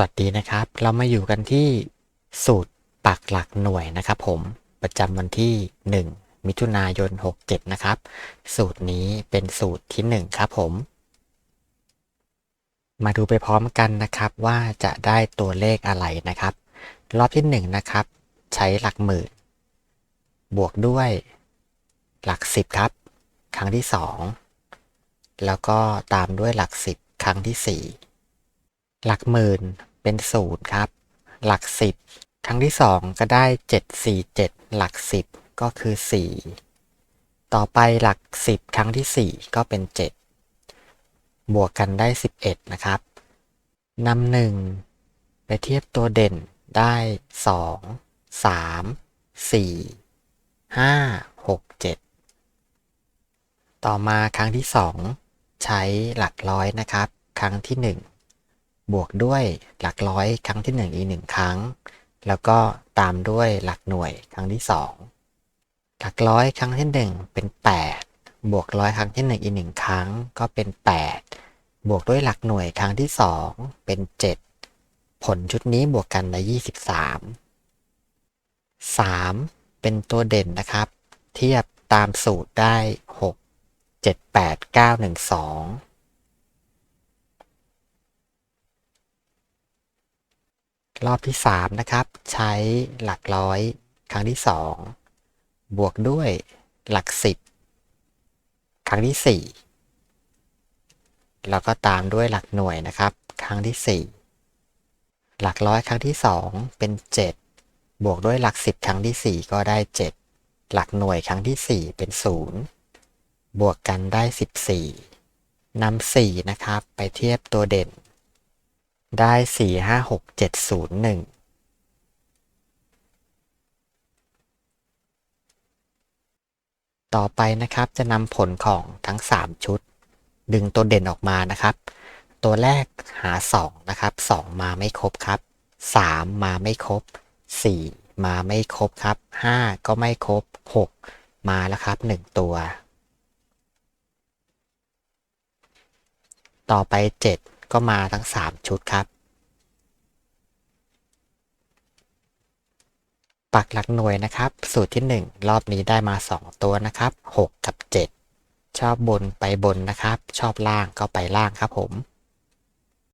วัสดีนะครับ เรามาอยู่กันที่สูตรปักหลักหน่วยนะครับผมประจำวันที่ 1 มิถุนายน 67 นะครับ สูตรนี้เป็นสูตรที่ 1 ครับผม มาดูไปพร้อมกันนะครับว่าจะได้ตัวเลขอะไรนะครับ รอบที่ 1 นะครับ ใช้หลักหมื่น บวกด้วยหลัก 10 ครับ ครั้งที่ 2 แล้วก็ตามด้วยหลัก 10 ครั้งที่ 4 หลักหมื่นเป็นศูนย์ครับ หลักสิบครั้งที่สองก็ได้เจ็ดสี่เจ็ดหลักสิบก็คือสี่ต่อไปหลักสิบครั้งที่สี่ก็เป็นเจ็ดบวกกันได้สิบเอ็ดนะครับนำหนึ่งไปเทียบตัวเด่นได้สองสามสี่ห้าหกเจ็ดต่อมาครั้งที่สองใช้หลักร้อยนะครับ ครั้งที่หนึ่ง บวกด้วยหลักร้อยครั้งที่ 1 อีหนึ่งครั้ง แล้วก็ตามด้วยหลักหน่วยครั้งที่ 2 หลักร้อยครั้งที่ 1 เป็น 8 บวกร้อยครั้งที่ 1 อีหนึ่งครั้งก็เป็น 8 บวกด้วยหลักหน่วยครั้งที่ 2 เป็น 7 ผลชุดนี้บวกกันได้23 3 เป็นตัวเด่นนะครับ เทียบตามสูตรได้ 6 7 8 9 1 2 รอบที่ 3 นะครับ ใช้หลักร้อยครั้งที่ 2 บวกด้วยหลัก 10 ครั้งที่ 4 แล้วก็ตามด้วยหลักหน่วยนะครับ ครั้งที่ 4 หลักร้อยครั้งที่ 2 เป็น 7 บวกด้วยหลัก 10 ครั้งที่ 4 ก็ได้ 7 หลักหน่วยครั้งที่ 4 เป็น 0 บวกกันได้ 14นำ4นะครับ ไปเทียบตัวเด่น ได้สี่ห้าหกเจ็ดศูนย์หนึ่งต่อไปนะครับจะนำผลของทั้ง 3 ชุด ดึงตัวเด่นออกมานะครับ ตัวแรกหา 2 นะครับ 2 มาไม่ครบครับ 3 มาไม่ครบ 4 มาไม่ครบครับ 5 ก็ไม่ครบ 6 มาแล้วครับ 1 ตัว ต่อไป 7 ก็มาทั้ง 3 ชุดครับ ปักหลักหน่วยนะครับ สูตรที่ 1 รอบนี้ได้มา 2 ตัวนะครับ 6 กับ 7 ชอบบนไปบนนะครับ ชอบล่างก็ไปล่างครับผม